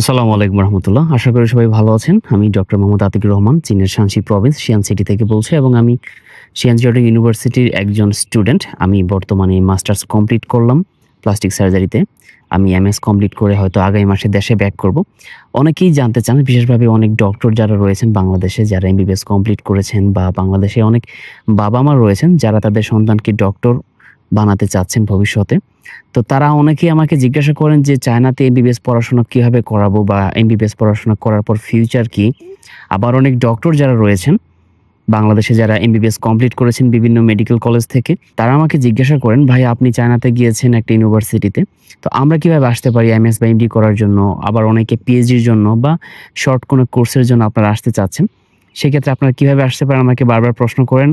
আসসালামু আলাইকুম রহমতুল্লাহ। আশা করি সবাই ভালো আছেন। আমি ডক্টর মোহাম্মদ আতিকুর রহমান, চীনের শানসি প্রভিন্স শিয়ান সিটি থেকে বলছি এবং আমি শিয়ান সিটি ইউনিভার্সিটির একজন স্টুডেন্ট। আমি বর্তমানে মাস্টার্স কমপ্লিট করলাম প্লাস্টিক সার্জারিতে। আমি এমএস কমপ্লিট করে হয়তো আগামী মাসে দেশে ব্যাক করব। অনেকেই জানতে চান, বিশেষভাবে অনেক ডক্টর যারা রয়েছেন বাংলাদেশে, যারা এম এমবিবিএস কমপ্লিট করেছেন বা বাংলাদেশে অনেক বাবা মা রয়েছেন, যারা তাদের সন্তানকে ডক্টর বানাতে চাচ্ছেন ভবিষ্যতে। তো তারা অনেকেই আমাকে জিজ্ঞাসা করেন যে চায়নাতে এমবিবিএস পড়াশোনা কীভাবে করাবো বা এমবিবিএস পড়াশোনা করার পর ফিউচার কি? আবার অনেক ডক্টর যারা রয়েছেন, বাংলাদেশে যারা এমবিবিএস কমপ্লিট করেছেন বিভিন্ন মেডিকেল কলেজ থেকে, তারা আমাকে জিজ্ঞাসা করেন, ভাই, আপনি চায়নাতে গিয়েছেন একটা ইউনিভার্সিটিতে তো আমরা কীভাবে আসতে পারি এমএস বা এমডি করার জন্য? আবার অনেকে পিএইচডির জন্য বা শর্ট কোনো কোর্সের জন্য আপনারা আসতে চাচ্ছেন? সেক্ষেত্রে আপনারা কীভাবে আসতে পারেন, আমাকে বারবার প্রশ্ন করেন।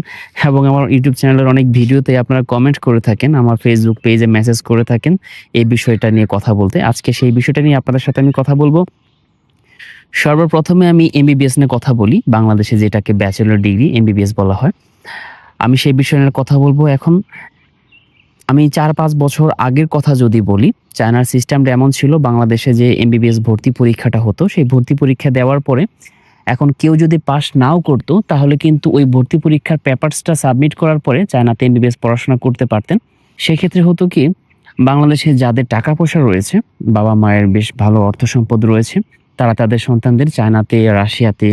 এবং আমার ইউটিউব চ্যানেলের অনেক ভিডিওতে আপনারা কমেন্ট করে থাকেন, আমার ফেসবুক পেজে মেসেজ করে থাকেন এই বিষয়টা নিয়ে কথা বলতে। আজকে সেই বিষয়টা নিয়ে আপনাদের সাথে আমি কথা বলব। সর্বপ্রথমে আমি এমবিবিএস নিয়ে কথা বলি, বাংলাদেশে যেটাকে ব্যাচেলর ডিগ্রি এমবিবিএস বলা হয়। আমি সেই বিষয় নিয়ে কথা বলব এখন। আমি চার পাঁচ বছর আগের কথা যদি বলি চায়নার সিস্টেমটা এমন ছিল, বাংলাদেশে যে এমবিবিএস ভর্তি পরীক্ষাটা হতো, সেই ভর্তি পরীক্ষা দেওয়ার পরে এখন কেউ যদি পাস নাও করতো, তাহলে কিন্তু ওই ভর্তি পরীক্ষার পেপারসটা সাবমিট করার পরে চায়নাতে এমবিবিএস পড়াশোনা করতে পারতেন। সেক্ষেত্রে হতো কি, বাংলাদেশে যাদের টাকা পয়সা রয়েছে, বাবা মায়ের বেশ ভালো অর্থ সম্পদ রয়েছে, তারা তাদের সন্তানদের চায়নাতে, রাশিয়াতে,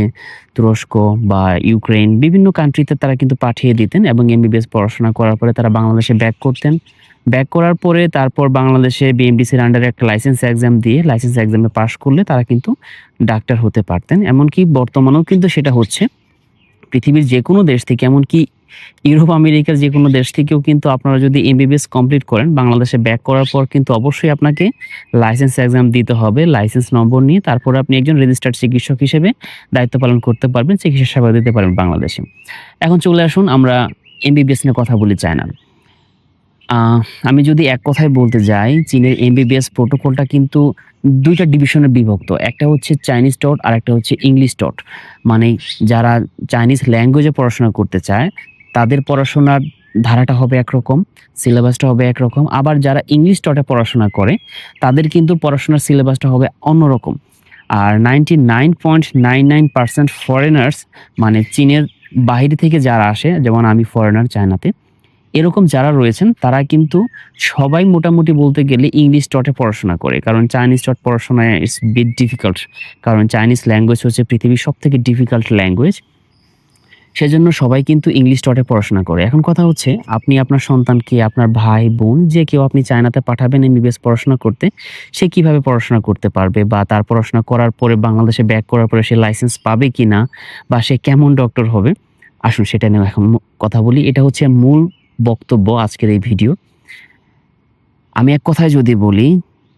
তুরস্ক বা ইউক্রেন বিভিন্ন কান্ট্রিতে তারা কিন্তু পাঠিয়ে দিতেন এবং এমবিবিএস পড়াশোনা করার পরে তারা বাংলাদেশে ব্যাক করতেন। ব্যাক করার পরে তারপর বাংলাদেশে বিএমডিসির আন্ডারে একটা লাইসেন্স এক্সাম দিয়ে লাইসেন্স এক্সামে পাশ করলে তারা কিন্তু ডাক্তার হতে পারতেন। এমনকি বর্তমানেও কিন্তু সেটা হচ্ছে। পৃথিবীর যে কোনো দেশ থেকে, এমনকি ইউরোপ, আমেরিকার যে কোনো দেশ থেকেও কিন্তু আপনারা যদি এমবিবিএস কমপ্লিট করেন, বাংলাদেশে ব্যাক করার পর কিন্তু অবশ্যই আপনাকে লাইসেন্স এক্সাম দিতে হবে। লাইসেন্স নম্বর নিয়ে তারপরে আপনি একজন রেজিস্টার্ড চিকিৎসক হিসেবে দায়িত্ব পালন করতে পারবেন, চিকিৎসা সেবা দিতে পারবেন বাংলাদেশে। এখন চলে আসুন, আমরা এমবিবিএস নিয়ে কথা বলি চায়না আমি যদি এক কথায় বলতে যাই, চীনের এমবিবিএস প্রোটোকলটা কিন্তু দুইটা ডিভিশনে বিভক্ত। একটা হচ্ছে চাইনিজ ডট আর একটা হচ্ছে ইংলিশ টট মানে যারা চাইনিজ ল্যাঙ্গুয়েজে পড়াশোনা করতে চায়, তাদের পড়াশোনার ধারাটা হবে একরকম সিলেবাসটা হবে একরকম। আবার যারা ইংলিশ টটে পড়াশোনা করে, তাদের কিন্তু পড়াশোনার সিলেবাসটা হবে অন্যরকম। আর ninety nine point nine nine percent foreigners মানে চীনের বাইরে থেকে যারা আসে, যেমন আমি ফরেনার চায়নাতে এরকম যারা রয়েছেন, তারা কিন্তু সবাই মোটামুটি বলতে গেলে ইংলিশ ডটে পড়াশোনা করে। কারণ চাইনিজ ডট পড়াশোনায় ইটস বিট ডিফিকাল্ট কারণ চাইনিজ ল্যাঙ্গুয়েজ হচ্ছে পৃথিবীর সব থেকে ডিফিকাল্ট ল্যাঙ্গুয়েজ সেজন্য সবাই কিন্তু ইংলিশ ডটে পড়াশোনা করে। এখন কথা হচ্ছে, আপনি আপনার সন্তানকে, আপনার ভাই, বোন, যে কেউ আপনি চায়নাতে পাঠাবেন এমবিবিএস পড়াশোনা করতে, সে কীভাবে পড়াশোনা করতে পারবে? বা তার পড়াশোনা করার পরে বাংলাদেশে ব্যাক করার পরে সে লাইসেন্স পাবে কি না বা সে কেমন ডক্টর হবে? আসুন সেটা নিয়ে এখন কথা বলি। এটা হচ্ছে মূল বক্তব্য আজকের এই ভিডিও। আমি এক কথায় যদি বলি,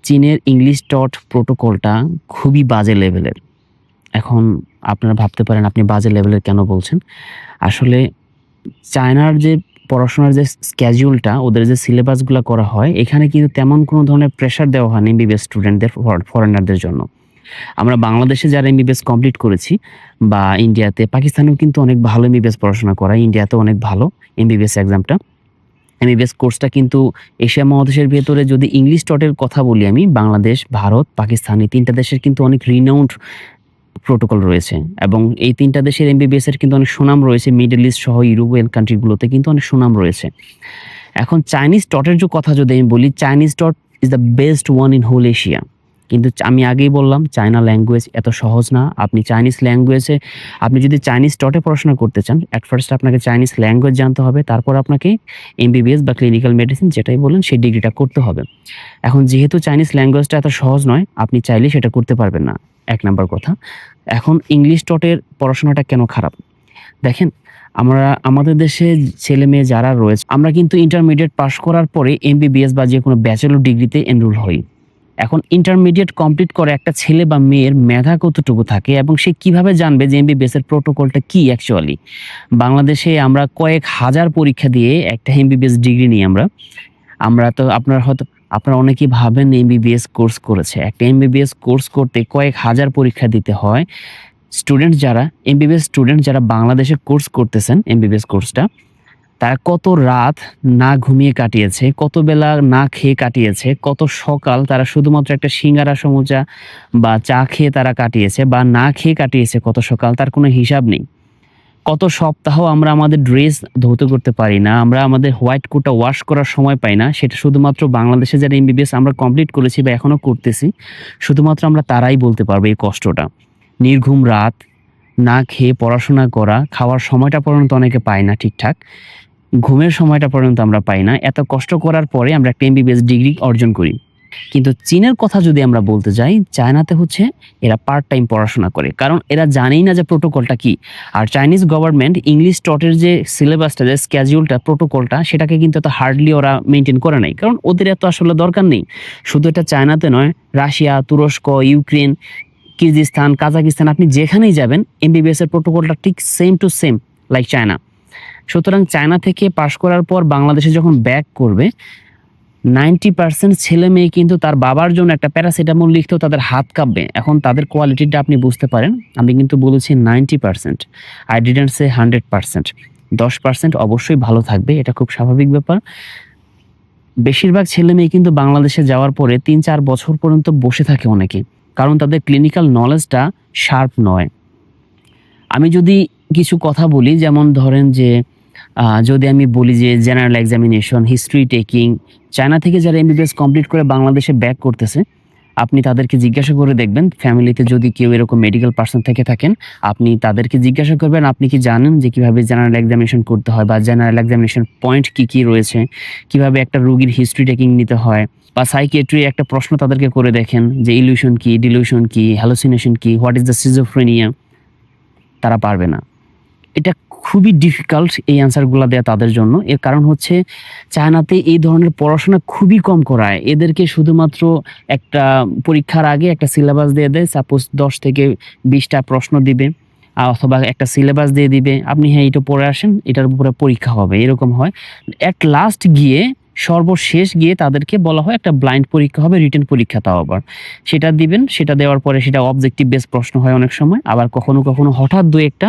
চীনের ইংলিশ ডট প্রোটোকলটা খুবই বাজে লেভেলের। এখন আপনারা ভাবতে পারেন আপনি বাজে লেভেলের কেন বলছেন। আসলে চায়নার যে পড়াশোনার যে স্ক্যাজুয়ালটা ওদের যে সিলেবাসগুলো করা হয়, এখানে কিন্তু তেমন কোনো ধরনের প্রেশার দেওয়া হয়নি এমবিবিএস স্টুডেন্টদের ফরেনারদের জন্য। আমরা বাংলাদেশে যারা এমবিবিএস কমপ্লিট করেছি বা ইন্ডিয়াতে পাকিস্তানেও কিন্তু অনেক ভালো এমবিবিএস পড়াশোনা করায় ইন্ডিয়াতেও অনেক ভালো এমবিবিএস এক্সামটা এমবিবিএস কোর্সটা কিন্তু এশিয়া মহাদেশের ভেতরে যদি ইংলিশ টটের কথা বলি আমি, বাংলাদেশ, ভারত, পাকিস্তান, এই তিনটা দেশের কিন্তু অনেক রিনাউন্ড প্রোটোকল রয়েছে এবং এই তিনটা দেশের এমবিবিএস এর কিন্তু অনেক সুনাম রয়েছে মিডল ইস্ট সহ ইউরোপিয়ান কান্ট্রিগুলোতে কিন্তু অনেক সুনাম রয়েছে। এখন চাইনিজ টটের যে কথা যদি আমি বলি Chinese taught is the best one in whole Asia কিন্তু আমি আগেই বললাম চায়না ল্যাঙ্গুয়েজ এত সহজ না। আপনি চাইনিজ ল্যাঙ্গুয়েজে আপনি যদি চাইনিজ টটে পড়াশোনা করতে চান অ্যাট ফার্স্ট আপনাকে চাইনিজ ল্যাঙ্গুয়েজ জানতে হবে, তারপর আপনাকে এমবিবিএস বা ক্লিনিক্যাল মেডিসিন যেটাই বলেন, সেই ডিগ্রিটা করতে হবে। এখন যেহেতু চাইনিজ ল্যাঙ্গুয়েজটা এত সহজ নয়, আপনি চাইলে সেটা করতে পারবেন না। এক নাম্বার কথা। এখন ইংলিশ টটের পড়াশোনাটা কেন খারাপ? দেখেন, আমরা, আমাদের দেশে ছেলে মেয়ে যারা রয়েছে, আমরা কিন্তু ইন্টারমিডিয়েট পাশ করার পরে এমবিবিএস বা যে কোনো ব্যাচেলর ডিগ্রিতে এনরোল হই। এখন ইন্টারমিডিয়েট কমপ্লিট করে একটা ছেলে বা মেয়ের মেধা কতটুকু থাকে এবং সে কীভাবে জানবে যে এমবিবিএস এর প্রোটোকলটা কি অ্যাকচুয়ালি বাংলাদেশে আমরা কয়েক হাজার পরীক্ষা দিয়ে একটা এমবিবিএস ডিগ্রি নিই আমরা। আমরা তো আপনার হয়তো, আপনারা অনেকেই ভাবেন এমবিবিএস কোর্স করেছে। একটা এমবিবিএস কোর্স করতে কয়েক হাজার পরীক্ষা দিতে হয়। স্টুডেন্ট যারা এমবিবিএস স্টুডেন্ট যারা বাংলাদেশে কোর্স করতেছেন এমবিবিএস কোর্সটা তারা কত রাত না ঘুমিয়ে কাটিয়েছে, কত বেলা না খেয়ে কাটিয়েছে, কত সকাল তারা শুধুমাত্র একটা সিঙ্গারা সমুচা বা চা খেয়ে তারা কাটিয়েছে বা না খেয়ে কাটিয়েছে কত সকাল তার কোনো হিসাব নেই। কত সপ্তাহ আমরা আমাদের ড্রেস ধৌত করতে পারি না। আমরা আমাদের হোয়াইট কোটটা ওয়াশ করার সময় পাই না। সেটা শুধুমাত্র বাংলাদেশে যারা এমবিবিএস আমরা কমপ্লিট করেছি বা এখনও করতেছি, শুধুমাত্র আমরা তারাই বলতে পারব এই কষ্টটা। নির্ঘুম রাত, না খেয়ে পড়াশোনা করা, খাওয়ার সময়টা পর্যন্ত অনেকে পায় না ঠিকঠাক। ঘুমের সময়টা পর্যন্ত আমরা পাই না। এত কষ্ট করার পরে আমরা একটা এমবিবিএস ডিগ্রি অর্জন করি। কিন্তু চীনের কথা যদি আমরা বলতে যাই, চায়নাতে হচ্ছে এরা পার্ট টাইম পড়াশোনা করে। কারণ এরা জানেই না যে প্রোটোকলটা কি। আর চাইনিজ গভর্নমেন্ট ইংলিশ টটের যে সিলেবাসটা যে স্ক্যাজুয়ালটা প্রোটোকলটা সেটাকে কিন্তু এত হার্ডলি ওরা মেনটেন করে নাই। কারণ ওদের এত আসলে দরকার নেই। শুধু এটা চায়নাতে নয়, রাশিয়া, তুরস্ক, ইউক্রেন, কিরগিজস্তান, কাজাকিস্তান আপনি যেখানেই যাবেন এমবিবিএস এর প্রোটোকলটা ঠিক same to same like China. সুতরাং চায়না থেকে পাশ করার পর বাংলাদেশে যখন ব্যাক করবে 90% ছেলে-মেয়ে কিন্তু তার বাবার জন্য একটা প্যারাসিটামল লিখতেও তাদের হাত কাঁপবে। এখন তাদের কোয়ালিটিটা আপনি বুঝতে পারেন। আমি কিন্তু বলেছি 90% I didn't সে 100% 10% অবশ্যই ভালো থাকবে। এটা খুব স্বাভাবিক ব্যাপার। বেশিরভাগ ছেলে-মেয়ে কিন্তু বাংলাদেশে যাওয়ার পরে ৩-৪ বছর পর্যন্ত বসে থাকে অনেকে। কারণ তাদের ক্লিনিক্যাল নলেজটা শার্প নয়। আমি যদি কিছু কথা বলি, যেমন ধরেন যে যদি আমি বলি যে general examination, history taking, China থেকে যারা এমবিবিএস কমপ্লিট করে বাংলাদেশে ব্যাক করতেছে, আপনি তাদেরকে জিজ্ঞাসা করে দেখবেন ফ্যামিলিতে যদি কেউ এরকম মেডিকেল পার্সন থেকে থাকেন, আপনি তাদেরকে জিজ্ঞাসা করবেন আপনি কি জানেন যে কীভাবে জেনারেল এক্সামিনেশন করতে হয় বা জেনারেল এক্সামিনেশন পয়েন্ট কি, কি রয়েছে? কীভাবে একটা রুগীর হিস্ট্রি টেকিং নিতে হয় বা সাইকিয়াট্রি একটা প্রশ্ন তাদেরকে করে দেখেন যে ইলিউশন কি, ডিলিউশন কি, হ্যালুসিনেশন কি, হোয়াট ইস দ্য সিজোফ্রেনিয়া? তারা পারবে না। এটা খুবই ডিফিকাল্ট এই অ্যান্সারগুলা দেয়া তাদের জন্য। এর কারণ হচ্ছে চায়নাতে এই ধরনের পড়াশোনা খুবই কম করায়। এদেরকে শুধুমাত্র একটা পরীক্ষার আগে একটা সিলেবাস দিয়ে দেয়। সাপোজ ১০ থেকে বিশটা প্রশ্ন দিবে অথবা একটা সিলেবাস দিয়ে দিবে। আপনি হ্যাঁ, এটা পড়ে আসেন, এটার উপরে পরীক্ষা হবে। এরকম হয়। অ্যাট লাস্ট গিয়ে সর্বশেষ গিয়ে তাদেরকে বলা হয় একটা ব্লাইন্ড পরীক্ষা হবে, রিটেন পরীক্ষা তাও আবার। সেটা দিবেন, সেটা দেওয়ার পরে সেটা অবজেক্টিভ বেস প্রশ্ন হয় অনেক সময়। আবার কখনো, কখনো হঠাৎ ২-১ টা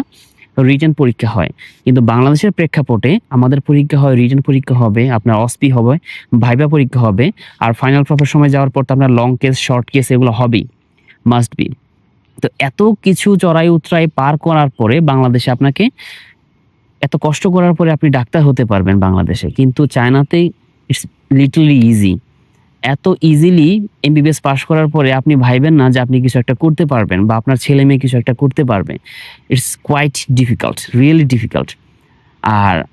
রিটেন পরীক্ষা হয়। কিন্তু বাংলাদেশের প্রেক্ষাপটে আমাদের পরীক্ষা হয়, রিটার্ন পরীক্ষা হবে, আপনার অস্পি হবে, ভাইভা পরীক্ষা হবে। আর ফাইনাল ক্রপের সময় যাওয়ার পর তো আপনার লং কেস, শর্ট কেস এগুলো হবেই। Must be. তো এত কিছু চড়াই-উতরাই পার করার পরে বাংলাদেশে আপনাকে এত কষ্ট করার পরে আপনি ডাক্তার হতে পারবেন বাংলাদেশে। কিন্তু চায়নাতে ইটস লিটলি ইজি। এত ইজিলি এমবিবিএস পাশ করার পরে আপনি ভাইবেন না যে আপনি কিছু একটা করতে পারবেন বা আপনার ছেলে-মেয়ে কিছু একটা করতে পারবে। It's quite difficult, really difficult. আর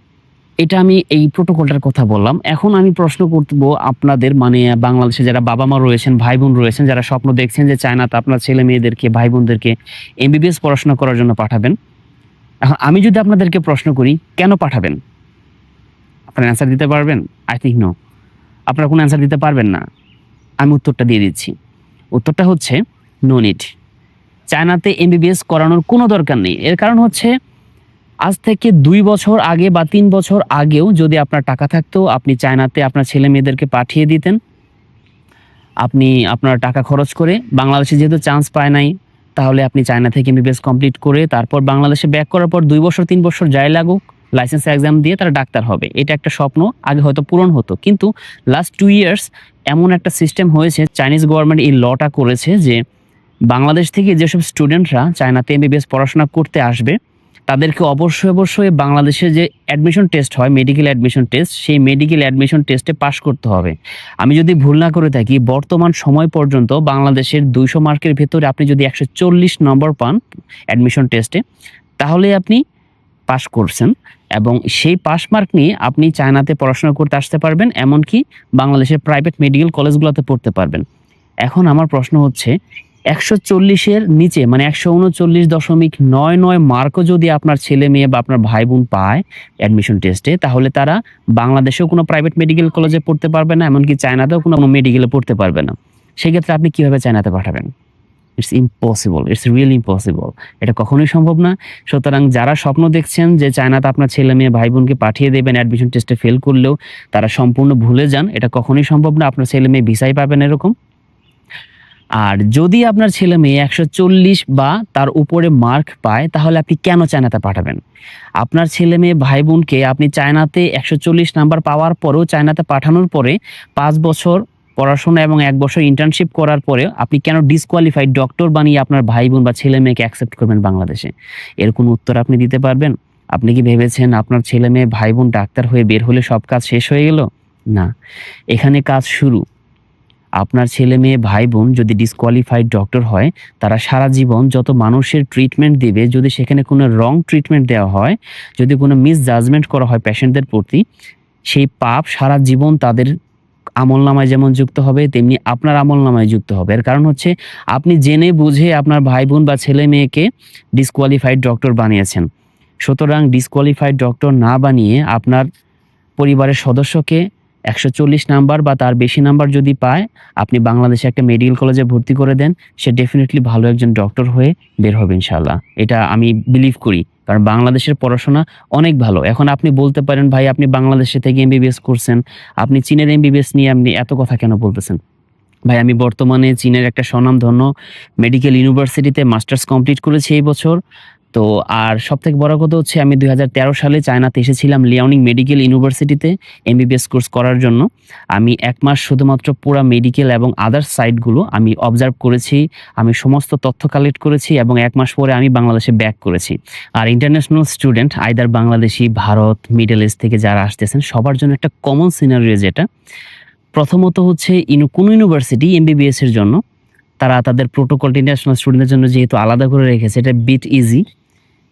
এটা আমি এই প্রোটোকলটার কথা বললাম। এখন আমি প্রশ্ন করব আপনাদের মানে বাংলাদেশে যারা বাবা-মা রয়েছেন, ভাই-বোন রয়েছেন, যারা স্বপ্ন দেখছেন যে চায়নাতে আপনার ছেলে-মেয়েদেরকে, ভাই-বোনদেরকে এমবিবিএস পড়াশোনা করার জন্য পাঠাবেন। এখন আমি যদি আপনাদেরকে প্রশ্ন করি, কেন পাঠাবেন? আপনারা অ্যান্সার দিতে পারবেন? I think no. আপনারা কোনো অ্যান্সার দিতে পারবেন না। আমি উত্তরটা দিয়ে দিচ্ছি। উত্তরটা হচ্ছে নো নিড। চায়নাতে এমবিবিএস করানোর কোনো দরকার নেই। এর কারণ হচ্ছে আজ থেকে দুই বছর আগে বা তিন বছর আগেও যদি আপনার টাকা থাকতো, আপনি চায়নাতে আপনার ছেলে-মেয়েদেরকে পাঠিয়ে দিতেন। আপনি আপনার টাকা খরচ করে বাংলাদেশে যেহেতু চান্স পায় নাই, তাহলে আপনি চায়না থেকে এমবিবিএস কমপ্লিট করে তারপর বাংলাদেশে ব্যাক করার পর দুই বছর তিন বছর যাই লাগুক, লাইসেন্স এক্সাম দিয়ে তারা ডাক্তার হবে। এটা একটা স্বপ্ন আগে হয়তো পূরণ হতো। কিন্তু লাস্ট টু ইয়ার্স এমন একটা সিস্টেম হয়েছে চাইনিজ গভর্নমেন্ট এই লটা করেছে যে বাংলাদেশ থেকে যেসব স্টুডেন্টরা চায়নাতে এমবিবিএস পড়াশোনা করতে আসবে, তাদেরকে অবশ্যই, অবশ্যই বাংলাদেশে যে অ্যাডমিশন টেস্ট হয়, মেডিকেল অ্যাডমিশন টেস্ট, সেই মেডিকেল অ্যাডমিশন টেস্টে পাস করতে হবে। আমি যদি ভুল না করে থাকি বর্তমান সময় পর্যন্ত বাংলাদেশের ২০০ মার্কের ভেতরে আপনি যদি ১৪০ নম্বর পান অ্যাডমিশন টেস্টে, তাহলে আপনি পাস করছেন এবং সেই পাস মার্ক নিয়ে আপনি চায়নাতে পড়াশোনা করতে আসতে পারবেন। এমনকি বাংলাদেশের প্রাইভেট মেডিকেল কলেজগুলোতে পড়তে পারবেন। এখন আমার প্রশ্ন হচ্ছে একশো চল্লিশের নিচে মানে ১৩৯.৯৯ মার্কও যদি আপনার ছেলে-মেয়ে বা আপনার ভাই-বোন পায় অ্যাডমিশন টেস্টে, তাহলে তারা বাংলাদেশেও কোনো প্রাইভেট মেডিকেল কলেজে পড়তে পারবে না, এমনকি চায়নাতেও কোনো মেডিকেলে পড়তে পারবে না। সেক্ষেত্রে আপনি কীভাবে চায়নাতে পাঠাবেন? It's impossible, it's really impossible. এটা কখনোই সম্ভব না। সুতরাং যারা স্বপ্ন দেখছেন যে চায়নাতে আপনার ছেলে-মেয়ে, ভাই-বোনকে পাঠিয়ে দেবেন অ্যাডমিশন টেস্টে ফেল করলেও তারা সম্পূর্ণ ভুলে যান। এটা কখনোই সম্ভব না। আপনার ছেলে-মেয়ে ভিসাই পাবেন এরকম। আর যদি আপনার ছেলে মেয়ে একশো চল্লিশ বা তার উপরে মার্ক পায় তাহলে আপনি কেন চায়নাতে পাঠাবেন আপনার ছেলে মেয়ে ভাই বোনকে আপনি চায়নাতে একশো চল্লিশ নাম্বার পাওয়ার পরেও চায়নাতে পাঠানোর পরে পাঁচ বছর পড়াশোনা এবং এক বছর ইন্টার্নশিপ করার পরে আপনি কেন ডিসকোয়ালিফাইড ডক্টর বানিয়ে আপনার ভাই বোন বা ছেলে মেয়েকে অ্যাকসেপ্ট করবেন বাংলাদেশে? এর কোনো উত্তর আপনি দিতে পারবেন? আপনি কি ভেবেছেন আপনার ছেলে মেয়ে ভাই বোন ডাক্তার হয়ে বের হলে সব কাজ শেষ হয়ে গেল? না। এখানে কাজ শুরু। আপনার ছেলে মেয়ে ভাই বোন যদি ডিসকোয়ালিফাইড ডক্টর হয়, তারা সারা জীবন যত মানুষের ট্রিটমেন্ট দেবে, যদি সেখানে কোনো রং ট্রিটমেন্ট দেওয়া হয়, যদি কোনো মিস জাজমেন্ট করা হয় পেশেন্টদের প্রতি, সেই পাপ সারা জীবন তাদের আমল নামায় যেমন যুক্ত হবে, তেমনি আপনার আমল নামায় যুক্ত হবে। এর কারণ হচ্ছে, আপনি জেনে বুঝে আপনার ভাই বোন বা ছেলে মেয়েকে ডিসকোয়ালিফাইড ডক্টর বানিয়েছেন। সুতরাং ডিসকোয়ালিফাইড ডক্টর না বানিয়ে আপনার পরিবারের সদস্যকে একশো চল্লিশ নাম্বার বা তার বেশি নাম্বার যদি পায়, আপনি বাংলাদেশে একটা মেডিকেল কলেজে ভর্তি করে দেন, সে ডেফিনেটলি ভালো একজন ডক্টর হয়ে বের হবে ইনশাল্লাহ এটা আমি বিলিভ করি। কারণ বাংলাদেশের পড়াশোনা অনেক ভালো। এখন আপনি বলতে পারেন, ভাই, আপনি বাংলাদেশে থেকে এমবিবিএস করছেন। আপনি চীনের এমবিবিএস নিয়ে আপনি এত কথা কেন বলতেছেন? ভাই, আমি বর্তমানে চীনের একটা স্বনামধন্য মেডিকেল ইউনিভার্সিটিতে মাস্টার্স কমপ্লিট করেছি এই বছর। তো আর সব থেকে বড় কথা হচ্ছে আমি দুই হাজার তেরো সালে চায়নাতে এসেছিলাম লিয়াওনিং মেডিকেল ইউনিভার্সিটিতে এমবিবিএস কোর্স করার জন্য। আমি এক মাস শুধুমাত্র পুরা মেডিকেল এবং আদার্স সাইটগুলো আমি অবজার্ভ করেছি, আমি সমস্ত তথ্য কালেক্ট করেছি এবং এক মাস পরে আমি বাংলাদেশে ব্যাক করেছি। আর international student either Bangladeshi, Bharat middle east থেকে যারা আসতেছেন, সবার জন্য একটা কমন সিনারিও যেটা। প্রথমত হচ্ছে কোনো ইউনিভার্সিটি এমবিবিএস এর জন্য তারা তাদের প্রোটোকল ইন্টারন্যাশনাল স্টুডেন্টদের জন্য যেহেতু আলাদা করে রেখেছে, এটা বিট ইজি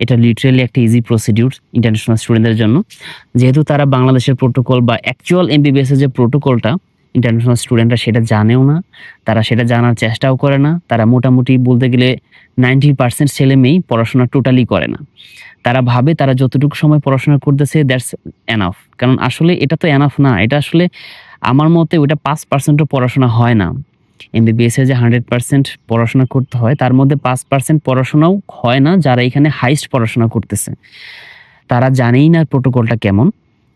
এটা লিটারেলি একটা ইজি প্রসিডিউর ইন্টারন্যাশনাল স্টুডেন্টদের জন্য। যেহেতু তারা বাংলাদেশের প্রোটোকল বা অ্যাকচুয়াল এমবিবিএস এর যে প্রোটোকলটা ইন্টারন্যাশনাল স্টুডেন্টরা সেটা জানেও না, তারা সেটা জানার চেষ্টাও করে না, তারা মোটামুটি বলতে গেলে নাইনটি পার্সেন্ট ছেলে মেয়েই পড়াশোনা টোটালি করে না। তারা ভাবে তারা যতটুকু সময় পড়াশোনা করতেছে দ্যাটস এনাফ কারণ আসলে এটা তো এনাফ না, এটা আসলে আমার মতে ওটা পাঁচ পার্সেন্টও পড়াশোনা হয় না। এমবিবিএস যে হান্ড্রেড পার্সেন্ট পড়াশোনা করতে হয়, তার মধ্যে পাঁচ পার্সেন্ট পড়াশোনাও হয় না যারা এখানে হাইস্ট পড়াশোনা করতেছে। তারা জানেই না প্রোটোকলটা কেমন।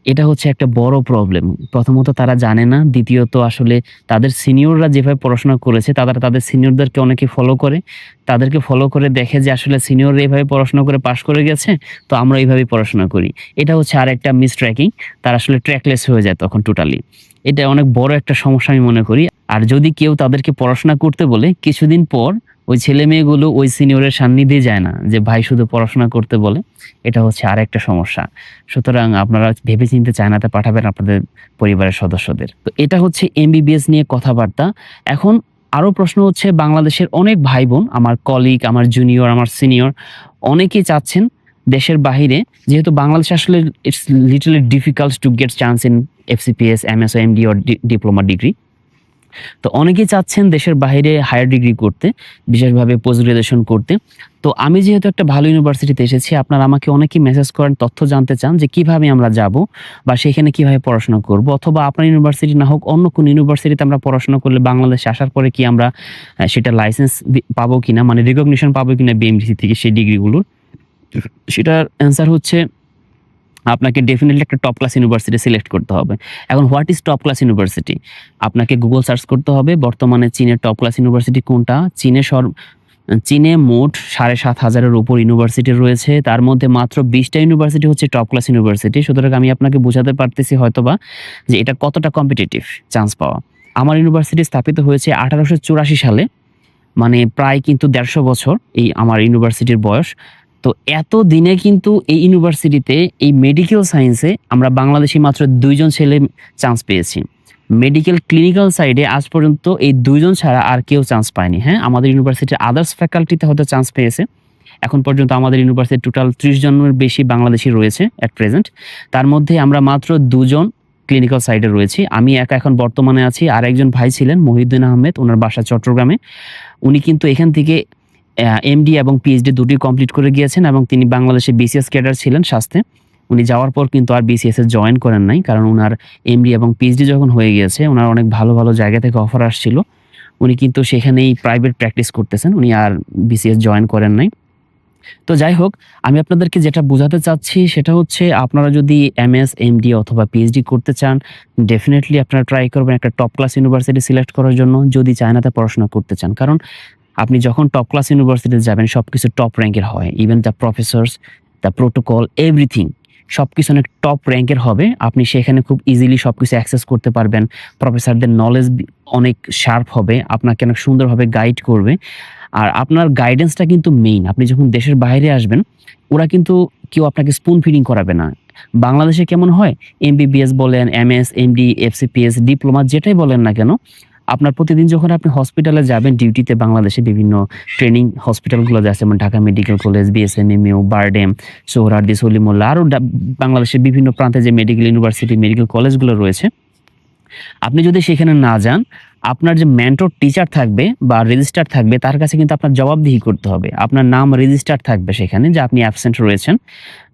এটা হচ্ছে একটা বড় প্রবলেম। প্রথমত তারা জানে না, দ্বিতীয়ত আসলে তাদের সিনিয়ররা যেভাবে পড়াশোনা করেছে, তারা তাদের সিনিয়রদেরকে অনেকে ফলো করে। তাদেরকে ফলো করে দেখে যে আসলে সিনিয়ররা এইভাবে পড়াশোনা করে পাশ করে গেছে, তো আমরা এইভাবেই পড়াশোনা করি। এটা হচ্ছে আর একটা মিস ট্র্যাকিং তারা আসলে ট্র্যাকলেস হয়ে যায় তখন টোটালি এটা অনেক বড় একটা সমস্যা আমি মনে করি। আর যদি কেউ তাদেরকে পড়াশোনা করতে বলে, কিছুদিন পর ওই ছেলে মেয়েগুলো ওই সিনিয়রের সান্নিধ্যে যায় না যে ভাই শুধু পড়াশোনা করতে বলে, এটা হচ্ছে আর একটা সমস্যা। সুতরাং আপনারা ভেবে ভেবেচিন্তে চায়নাতে পাঠাবেন আপনাদের পরিবারের সদস্যদের। তো এটা হচ্ছে এমবিবিএস নিয়ে কথাবার্তা। এখন আরও প্রশ্ন হচ্ছে, বাংলাদেশের অনেক ভাই বোন আমার কলিগ আমার জুনিয়র আমার সিনিয়র অনেকেই চাচ্ছেন দেশের বাহিরে। যেহেতু বাংলাদেশ আসলে it's littly difficult to get chance in FCPS MS MD or diploma degree তো অনেকেই চাচ্ছেন দেশের বাইরে হায়ার ডিগ্রি করতে, বিশেষভাবে পোস্ট গ্রাজুয়েশন করতে। তো আমি যেহেতু একটা ভালো ইউনিভার্সিটিতে এসেছি, আপনারা আমাকে অনেকেই মেসেজ করেন, তথ্য জানতে চান যে কীভাবে আমরা যাব বা সেখানে কীভাবে পড়াশোনা করব, অথবা আপনার ইউনিভার্সিটি না হোক, অন্য কোন ইউনিভার্সিটিতে আমরা পড়াশোনা করলে বাংলাদেশে আসার পরে কি আমরা সেটা লাইসেন্স পাবো কিনা মানে রিকগনিশন পাবো কিনা বিএমডিসি থেকে সেই ডিগ্রিগুলোর সেটার অ্যান্সার হচ্ছে আপনাকে ডেফিনেটলি একটা টপ ক্লাস ইউনিভার্সিটি সিলেক্ট করতে হবে। এখন what is top class university আপনাকে গুগল সার্চ করতে হবে, বর্তমানে চীনের টপ ক্লাস ইউনিভার্সিটি কোনটা? চীনে সর চীনে মোট সাড়ে সাত হাজারের উপর ইউনিভার্সিটি রয়েছে, তার মধ্যে মাত্র বিশটা ইউনিভার্সিটি হচ্ছে টপ ক্লাস ইউনিভার্সিটি সুতরাং আমি আপনাকে বোঝাতে পারতেছি হয়তোবা যে এটা কতটা কম্পিটিটিভ চান্স পাওয়া। আমার ইউনিভার্সিটি স্থাপিত হয়েছে আঠারোশো চুরাশি সালে মানে প্রায় কিন্তু দেড়শো বছর এই আমার ইউনিভার্সিটির বয়স। তো এত দিনে কিন্তু এই ইউনিভার্সিটিতে এই মেডিকেল সায়েন্সে আমরা বাংলাদেশি মাত্র দুইজন ছেলে চান্স পেয়েছি। মেডিকেল ক্লিনিক্যাল সাইডে আজ পর্যন্ত এই দুইজন ছাড়া আর কেউ চান্স পায়নি। হ্যাঁ আমাদের ইউনিভার্সিটির আদার্স ফ্যাকাল্টিতে হয়তো চান্স পেয়েছে। এখন পর্যন্ত আমাদের ইউনিভার্সিটি টোটাল ত্রিশ জনের বেশি বাংলাদেশি রয়েছে অ্যাট প্রেজেন্ট তার মধ্যে আমরা মাত্র দুজন ক্লিনিক্যাল সাইডে রয়েছি। আমি একা এখন বর্তমানে আছি। আর একজন ভাই ছিলেন, মহিউদ্দিন আহমেদ, ওনার বাসা চট্টগ্রামে। উনি কিন্তু এখান থেকে এমডি এবং পিএইচডি দুটি কমপ্লিট করে গিয়েছেন এবং তিনি বাংলাদেশে বিসিএস ক্যাডার ছিলেন স্বাস্থ্যে উনি যাওয়ার পর কিন্তু আর বিসিএস জয়েন করেন নাই কারণ ওনার এমডি এবং পিএইচডি যখন হয়ে গিয়েছে ওনার অনেক ভালো ভালো জায়গা থেকে অফার আসছিল। উনি কিন্তু সেখানেই প্রাইভেট প্র্যাকটিস করতেছেন উনি আর বিসিএস জয়েন করেন নাই। তো যাই হোক আমি আপনাদেরকে যেটা বোঝাতে চাচ্ছি সেটা হচ্ছে আপনারা যদি এমএস, এমডি অথবা পিএইচডি করতে চান ডেফিনেটলি আপনারা ট্রাই করবেন একটা টপ ক্লাস ইউনিভার্সিটি সিলেক্ট করার জন্য যদি চায়নাতে পড়াশোনা করতে চান। কারণ আপনি যখন টপ ক্লাস ইউনিভার্সিটিতে যাবেন সবকিছু টপ র্যাঙ্কের হয়। Even the professors, the protocol everything সবকিছু অনেক টপ র্যাঙ্কের হবে। আপনি সেখানে খুব ইজিলি সবকিছু অ্যাক্সেস করতে পারবেন। প্রফেসরদের নলেজ অনেক শার্প হবে। আপনাকে অনেক সুন্দরভাবে গাইড করবে। আর আপনার গাইডেন্সটা কিন্তু মেইন। আপনি যখন দেশের বাইরে আসবেন ওরা কিন্তু কেউ আপনাকে স্পুন ফিডিং করাবে না। বাংলাদেশে কেমন হয়? এমবিবিএস বলেন, এমএস, এমডি, এফসিপিএস, ডিপ্লোমা যেটাই বলেন না কেন, আপনার প্রতিদিন যখন আপনি হসপিটালে যাবেন ডিউটিতে বাংলাদেশে বিভিন্ন ট্রেনিং হসপিটালগুলো আছে যেমন Dhaka medical college, BSMMU, BIRDEM, Suhrawardy Salimullah আরও বাংলাদেশের বিভিন্ন প্রান্তে যে মেডিকেল ইউনিভার্সিটি, মেডিকেল কলেজগুলো রয়েছে, আপনি যদি সেখানে না যান, আপনার যে মেন্টর টিচার থাকবে বা রেজিস্টার থাকবে তার কাছে কিন্তু আপনার জবাবদিহি করতে হবে। আপনার নাম রেজিস্টার থাকবে সেখানে যে আপনি অ্যাবসেন্ট রয়েছেন।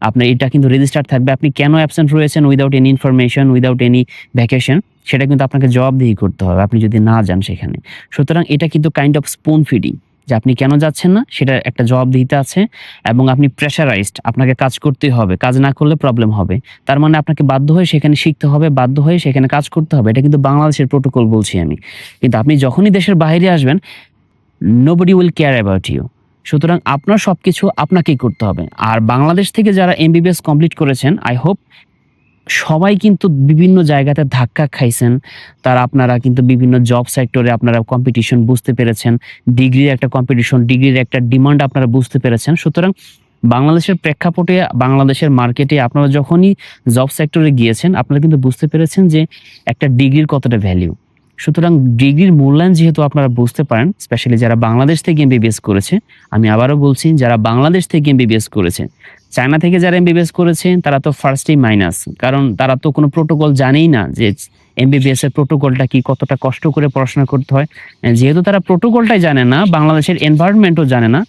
আপনার এটা কিন্তু রেজিস্টার থাকবে। আপনি কেন অ্যাবসেন্ট রয়েছেন without any information, without any vacation সেটা কিন্তু আপনাকে জবাবদিহি করতে হবে আপনি যদি না যান সেখানে। সুতরাং এটা কিন্তু কাইন্ড অফ স্পুন ফিডিং যে আপনি কেন যাচ্ছেন না সেটার একটা জবাব দিতে আছে এবং আপনি প্রেশারাইজড আপনাকে কাজ করতেই হবে। কাজ না করলে প্রবলেম হবে। তার মানে আপনাকে বাধ্য হয়ে সেখানে শিখতে হবে, বাধ্য হয়ে সেখানে কাজ করতে হবে। এটা কিন্তু বাংলাদেশের প্রোটোকল বলছি আমি। কিন্তু আপনি যখনই দেশের বাইরে আসবেন nobody will care about you. সুতরাং আপনার সবকিছু আপনাকেই করতে হবে। আর বাংলাদেশ থেকে যারা এমবিবিএস কমপ্লিট করেছেন আই হোপ সবাই কিন্তু বিভিন্ন জায়গাতে ধাক্কা খাইছেন। তারা আপনারা কিন্তু বিভিন্ন জব সেক্টরে আপনারা কম্পিটিশন বুঝতে পেরেছেন। ডিগ্রির একটা কম্পিটিশন, ডিগ্রির একটা ডিমান্ড আপনারা বুঝতে পেরেছেন। সুতরাং বাংলাদেশের প্রেক্ষাপটে বাংলাদেশের মার্কেটে আপনারা যখনই জব সেক্টরে গিয়েছেন আপনারা কিন্তু বুঝতে পেরেছেন যে একটা ডিগ্রির কতটা ভ্যালিউ সুতরাং ডিগ্রির মূল্যায়ন যেহেতু আপনারা বুঝতে পারেন স্পেশালি যারা বাংলাদেশ থেকে এমবিবিএস করেছে, আমি আবারও বলছি যারা বাংলাদেশ থেকে এমবিবিএস করেছে, চায়না থেকে যারা এমবিবিএস করেছে তারা তো ফার্স্টেই মাইনাস। কারণ তারা তো কোনো প্রোটোকল জানেই না যে এমবিবিএস এর প্রোটোকলটা কি, কতটা কষ্ট করে পড়াশোনা করতে হয়। যেহেতু তারা প্রোটোকলটাই জানে না, বাংলাদেশের এনভায়রনমেন্টও জানে না,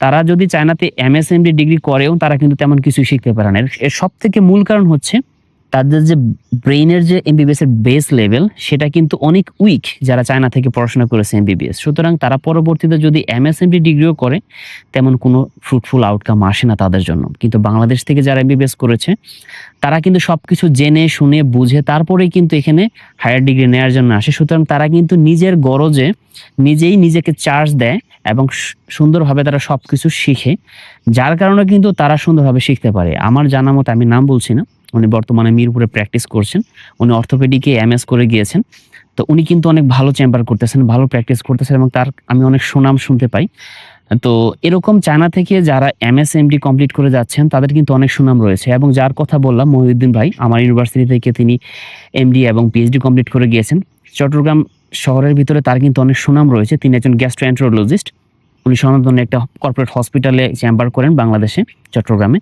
তারা যদি চায়নাতে এমএস, এমডি ডিগ্রি করেও তারা কিন্তু তেমন কিছু শিখতে পারে না। এর সব থেকে মূল কারণ হচ্ছে তাদের যে ব্রেইনের যে এমবিবিএস এর বেস লেভেল সেটা কিন্তু অনেক উইক যারা চায়না থেকে পড়াশোনা করেছে এমবিবিএস। সুতরাং তারা পরবর্তীতে যদি এমএস, এমডি ডিগ্রিও করে তেমন কোনো ফ্রুটফুল আউটকাম আসে না তাদের জন্য। কিন্তু বাংলাদেশ থেকে যারা এমবিবিএস করেছে তারা কিন্তু সব কিছু জেনে শুনে বুঝে তারপরেই কিন্তু এখানে হায়ার ডিগ্রি নেওয়ার জন্য আসে। সুতরাং তারা কিন্তু নিজের গরজে নিজেই নিজেকে চার্জ দেয় এবং সুন্দরভাবে তারা সব কিছু শিখে। যার কারণে কিন্তু তারা সুন্দরভাবে শিখতে পারে। আমার জানা মতে আমি নাম বলছি না। উনি বর্তমানে মিরপুরে প্র্যাকটিস করছেন। উনি অর্থোপেডিকে এমএস করে গিয়েছেন। তো উনি কিন্তু অনেক ভালো চেম্বার করতেছেন, ভালো প্র্যাকটিস করতেছেন এবং তার আমি অনেক সুনাম শুনতে পাই। তো এরকম চায়না থেকে যারা এমএস, এমডি কমপ্লিট করে যাচ্ছেন তাদের কিন্তু অনেক সুনাম রয়েছে এবং যার কথা বললাম মহিউদ্দিন ভাই আমার ইউনিভার্সিটি থেকে তিনি এমডি এবং পিএইচডি কমপ্লিট করে গিয়েছেন। চট্টগ্রাম শহরের ভিতরে তার কিন্তু অনেক সুনাম রয়েছে। তিনি একজন গ্যাস্ট্রোএন্টেরোলজিস্ট। উনি স্বনামধন্য একটা কর্পোরেট হসপিটালে চেম্বার করেন বাংলাদেশে, চট্টগ্রামে।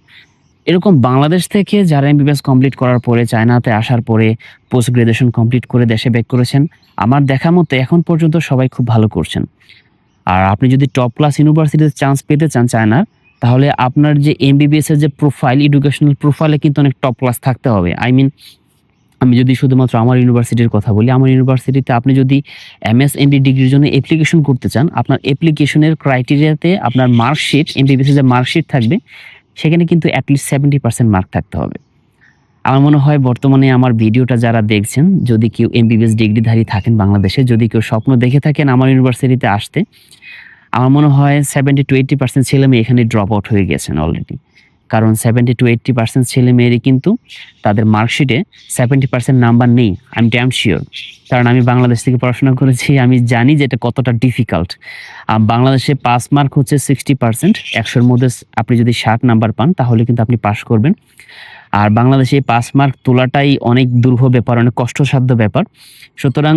এরকম বাংলাদেশ থেকে যারা এমবিবিএস কমপ্লিট করার পরে চায়নাতে আসার পরে পোস্ট গ্র্যাজুয়েশন কমপ্লিট করে দেশে ব্যাক করেছেন। আমার দেখা মতে এখন পর্যন্ত সবাই খুব ভালো করছেন। আর আপনি যদি টপ ক্লাস ইউনিভার্সিটিতে চান্স পেতে চান চায়নার তাহলে আপনার যে এমবিবিএস এর যে প্রোফাইল, এডুকেশনাল প্রোফাইলে কিন্তু অনেক টপ ক্লাস থাকতে হবে। আই মিন আমি যদি শুধুমাত্র আমার ইউনিভার্সিটির কথা বলি, আমার ইউনিভার্সিটিতে আপনি যদি এমএস, এমডি ডিগ্রির জন্য অ্যাপ্লিকেশন করতে চান, আপনার অ্যাপ্লিকেশনের ক্রাইটেরিয়াতে আপনার মার্কশিট, এমবিবিএস এর যে মার্কশিট থাকবে সেখানে কিন্তু অ্যাটলিস্ট সেভেন্টি পার্সেন্ট মার্ক থাকতে হবে। আমার মনে হয় বর্তমানে আমার ভিডিওটা যারা দেখছেন যদি কেউ এমবিবিএস ডিগ্রিধারী থাকেন বাংলাদেশে, যদি কেউ স্বপ্ন দেখে থাকেন আমার ইউনিভার্সিটিতে আসতে, আমার মনে হয় 70-80% ছেলেমেয়ে এখানে ড্রপ আউট হয়ে গেছেন অলরেডি। কারণ 70-80% ছেলেমেয়েরই কিন্তু তাদের মার্কশিটে 70% নাম্বার নেই। আই এম ড্যাম শিওর কারণ আমি বাংলাদেশ থেকে পড়াশোনা করেছি। আমি জানি যে এটা কতটা ডিফিকাল্ট। বাংলাদেশে পাস মার্ক হচ্ছে সিক্সটি পার্সেন্ট একশোর মধ্যে আপনি যদি ৬০ নাম্বার পান তাহলে কিন্তু আপনি পাস করবেন। আর বাংলাদেশে পাস মার্ক তোলাটাই অনেক দুরূহ ব্যাপার, অনেক কষ্টসাধ্য ব্যাপার। সুতরাং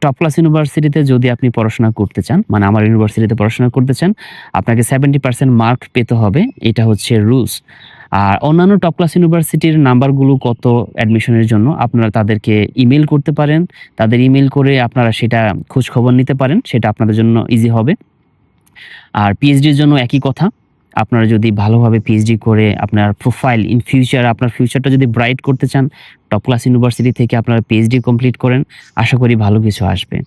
টপ ক্লাস ইউনিভার্সিটিতে যদি আপনি পড়াশোনা করতে চান, মানে আমার ইউনিভার্সিটিতে পড়াশোনা করতে চান, আপনাকে 70% মার্ক পেতে হবে। এটা হচ্ছে রুলস। আর অন্যান্য টপ ক্লাস ইউনিভার্সিটির নাম্বারগুলো কত অ্যাডমিশনের জন্য আপনারা তাদেরকে ইমেল করতে পারেন। তাদের ইমেল করে আপনারা সেটা খোঁজখবর নিতে পারেন। সেটা আপনাদের জন্য ইজি হবে। আর পিএইচডির জন্য একই কথা। আপনারা যদি ভালোভাবে পিএইচডি করে আপনার প্রোফাইল ইন ফিউচার আপনার ফিউচারটা যদি ব্রাইট করতে চান, টপ ক্লাস ইউনিভার্সিটি থেকে আপনারা পিএইচডি কমপ্লিট করেন। আশা করি ভালো কিছু আসবে।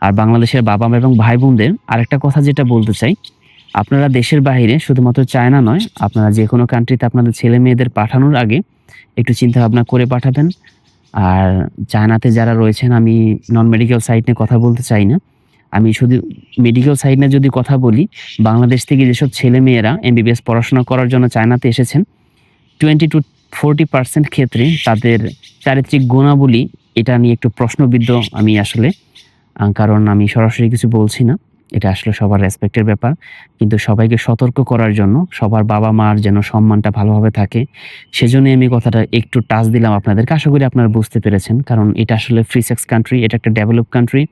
আর বাংলাদেশের বাবা-মা এবং ভাই-বোনদের আরেকটা কথা যেটা বলতে চাই, আপনারা দেশের বাইরে শুধুমাত্র চায়না নয়, আপনারা যে কোনো কান্ট্রিতে আপনাদের ছেলে-মেয়েদের পাঠানোর আগে একটু চিন্তাভাবনা করে পাঠাবেন। আর চায়নাতে যারা রয়েছেন আমি নন মেডিকেল সাইট নিয়ে কথা বলতে চাই না। আমি শুধু মেডিকেল সাইড নিয়ে যদি কথা বলি, বাংলাদেশ থেকে যেসব ছেলে-মেয়েরা এমবিবিএস পড়াশোনা করার জন্য চায়নাতে এসেছেন, 20-40% ক্ষেত্রে তাদের চারিত্রিক গুণাবলী এটা নিয়ে একটু প্রশ্নবিদ্ধ আমি আসলে। কারণ আমি সরাসরি কিছু বলছি না। এটা আসলে সবার রেসপেক্টের ব্যাপার। কিন্তু সবাইকে সতর্ক করার জন্য সবার বাবা-মার যেন সম্মানটা ভালোভাবে থাকে, সেজন্যই আমি কথাটা একটু টাচ দিলাম আপনাদেরকে। আশা করি আপনারা বুঝতে পেরেছেন। কারণ এটা আসলে ফ্রি সেক্স কান্ট্রি, এটা একটা ডেভেলপ কান্ট্রি।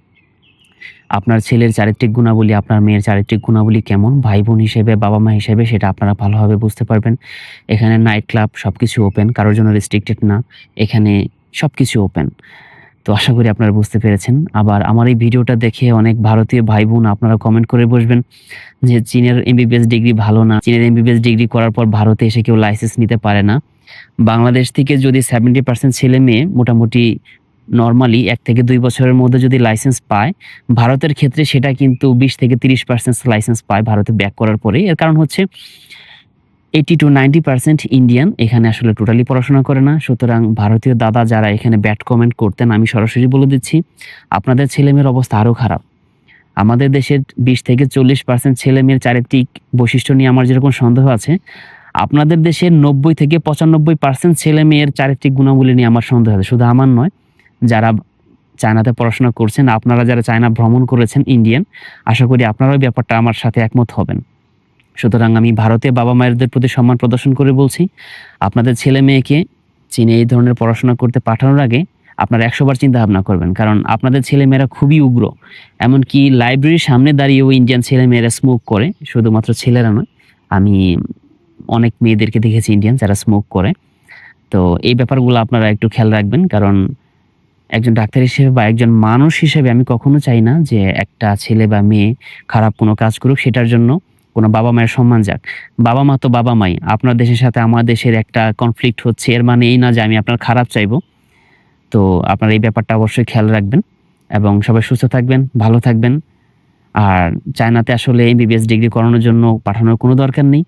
আপনার ছেলের চারিত্রিক গুণাবলী, আপনার মেয়ের চারিত্রিক গুণাবলী কেমন, ভাই-বোন হিসেবে, বাবা-মা হিসেবে সেটা আপনারা ভালোভাবে বুঝতে পারবেন। এখানে নাইট ক্লাব সবকিছু ওপেন, কারোর জন্য রেস্ট্রিক্টেড না। এখানে সবকিছু ওপেন। তো আশা করি আপনারা বুঝতে পেরেছেন। আবার আমার এই ভিডিওটা দেখে অনেক ভারতীয় ভাই-বোন আপনারা কমেন্ট করে বসবেন যে চীনের এমবিবিএস ডিগ্রি ভালো না। চীনের এমবিবিএস ডিগ্রি করার পর ভারতে এসে কেউ লাইসেন্স নিতে পারে না। বাংলাদেশ থেকে যদি 70% ছেলে-মেয়ে মোটামুটি নরমালি ১ থেকে দুই বছরের মধ্যে যদি লাইসেন্স পায়, ভারতের ক্ষেত্রে সেটা কিন্তু ২০-৩০% লাইসেন্স পায় ভারতে ব্যাক করার পরে। এর কারণ হচ্ছে 80-90% ইন্ডিয়ান এখানে আসলে টোটালি পড়াশোনা করে না। সুতরাং ভারতীয় দাদা যারা এখানে ব্যাট কমেন্ট করতেন আমি সরাসরি বলে দিচ্ছি, আপনাদের ছেলেমেয়ের অবস্থা আরও খারাপ। আমাদের দেশের 20-40% ছেলেমেয়ের চারিত্রিক বৈশিষ্ট্য নিয়ে আমার যেরকম সন্দেহ আছে, আপনাদের দেশের 90-95% ছেলেমেয়ের চারিত্রিক গুণাবলী নিয়ে আমার সন্দেহ আছে। শুধু আমার নয়, যারা চায়নাতে পড়াশোনা করছেন, আপনারা যারা চায়না ভ্রমণ করেছেন ইন্ডিয়ান, আশা করি আপনারাও ব্যাপারটা আমার সাথে একমত হবেন। সুতরাং আমি ভারতে বাবা-মায়েরদের প্রতি সম্মান প্রদর্শন করে বলছি, আপনাদের ছেলে-মেয়েকে চীনে এই ধরনের পড়াশোনা করতে পাঠানোর আগে আপনারা একশোবার চিন্তা ভাবনা করবেন। কারণ আপনাদের ছেলেমেয়েরা খুবই উগ্র। এমনকি লাইব্রেরির সামনে দাঁড়িয়েও ইন্ডিয়ান ছেলেমেয়েরা স্মোক করে। শুধুমাত্র ছেলেরা নয়। আমি অনেক মেয়েদেরকে দেখেছি ইন্ডিয়ান যারা স্মোক করে। তো এই ব্যাপারগুলো আপনারা একটু খেয়াল রাখবেন। কারণ একজন ডাক্তার হিসেবে বা একজন মানুষ হিসেবে আমি কখনো চাই না যে একটা ছেলে বা মেয়ে খারাপ কোনো কাজ করুক সেটার জন্য কোনো বাবা-মায়ের সম্মান যাক। বাবা-মা তো বাবা-মাই। আপনার দেশের সাথে আমার দেশের একটা কনফ্লিক্ট হচ্ছে এর মানে এই না যে আমি আপনার খারাপ চাইব। তো আপনার এই ব্যাপারটা অবশ্যই খেয়াল রাখবেন এবং সবাই সুস্থ থাকবেন, ভালো থাকবেন। আর চায়নাতে আসলে এমবিবিএস ডিগ্রি করানোর জন্য পাঠানোর কোনো দরকার নেই।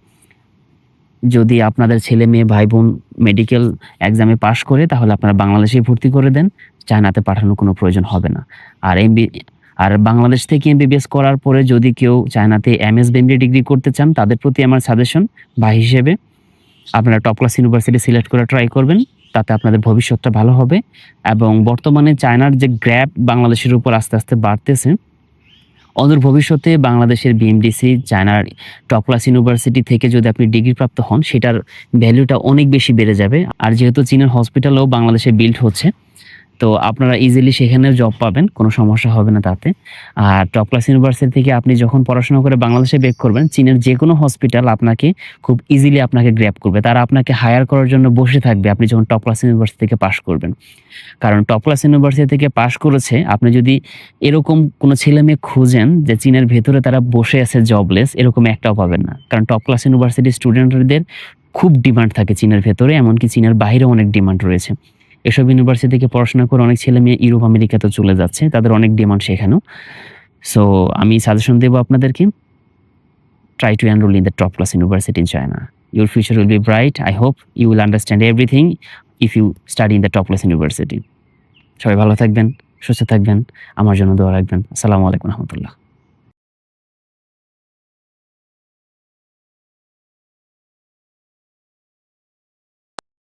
যদি আপনাদের ছেলে-মেয়ে, ভাই-বোন মেডিকেল এক্সামে পাশ করে তাহলে আপনারা বাংলাদেশেই ভর্তি করে দেন। চায়নাতে পাঠানোর কোনো প্রয়োজন হবে না। আর এমবি আর বাংলাদেশ থেকে এমবিবিএস করার পরে যদি কেউ চায়নাতে এমএস বা এমডি ডিগ্রি করতে চান তাদের প্রতি আমার সাজেশন ভাই হিসেবে আপনারা টপ ক্লাস ইউনিভার্সিটি সিলেক্ট করে ট্রাই করবেন। তাতে আপনাদের ভবিষ্যৎটা ভালো হবে এবং বর্তমানে চায়নার যে গ্র্যাপ বাংলাদেশের উপর আস্তে, আস্তে বাড়তেছে। অদূর ভবিষ্যতে বাংলাদেশের বিএমডিসি চায়নার টপলাস ইউনিভার্সিটি থেকে যদি আপনি ডিগ্রিপ্রাপ্ত হন সেটার ভ্যালুটা অনেক বেশি বেড়ে যাবে। আর যেহেতু চীনের হসপিটালও বাংলাদেশে বিল্ড হচ্ছে, তো আপনারা ইজিলি সেখানেও জব পাবেন। কোনো সমস্যা হবে না তাতে। আর টপ ক্লাস ইউনিভার্সিটি থেকে আপনি যখন পড়াশোনা করে বাংলাদেশে বেক করবেন, চীনের যেকোনো হসপিটাল আপনাকে খুব ইজিলি আপনাকে গ্র্যাপ করবে। তারা আপনাকে হায়ার করার জন্য বসে থাকবে আপনি যখন টপ ক্লাস ইউনিভার্সিটি থেকে পাশ করবেন। কারণ টপ ক্লাস ইউনিভার্সিটি থেকে পাশ করেছে, আপনি যদি এরকম কোনো ছেলে-মেয়ে খুঁজেন যে চীনের ভেতরে তারা বসে আছে জবলেস, এরকম একটাও পাবেন না। কারণ টপ ক্লাস ইউনিভার্সিটির স্টুডেন্টদের খুব ডিমান্ড থাকে চীনের ভেতরে, এমনকি চীনের বাইরেও অনেক ডিমান্ড রয়েছে। এসব ইউনিভার্সিটি থেকে পড়াশোনা করে অনেক ছেলে মেয়ে ইউরোপ আমেরিকাতে চলে যাচ্ছে। তাদের অনেক ডিমান্ড সেখানেও। সো আমি সাজেশন দেবো আপনাদেরকে try to enroll in the top class university in China your future will be bright I hope you will understand everything if you study in the top class university সবাই ভালো থাকবেন, সুস্থ থাকবেন, আমার জন্য দোয়া রাখবেন। আসসালামু আলাইকুম রহমতুল্লাহ।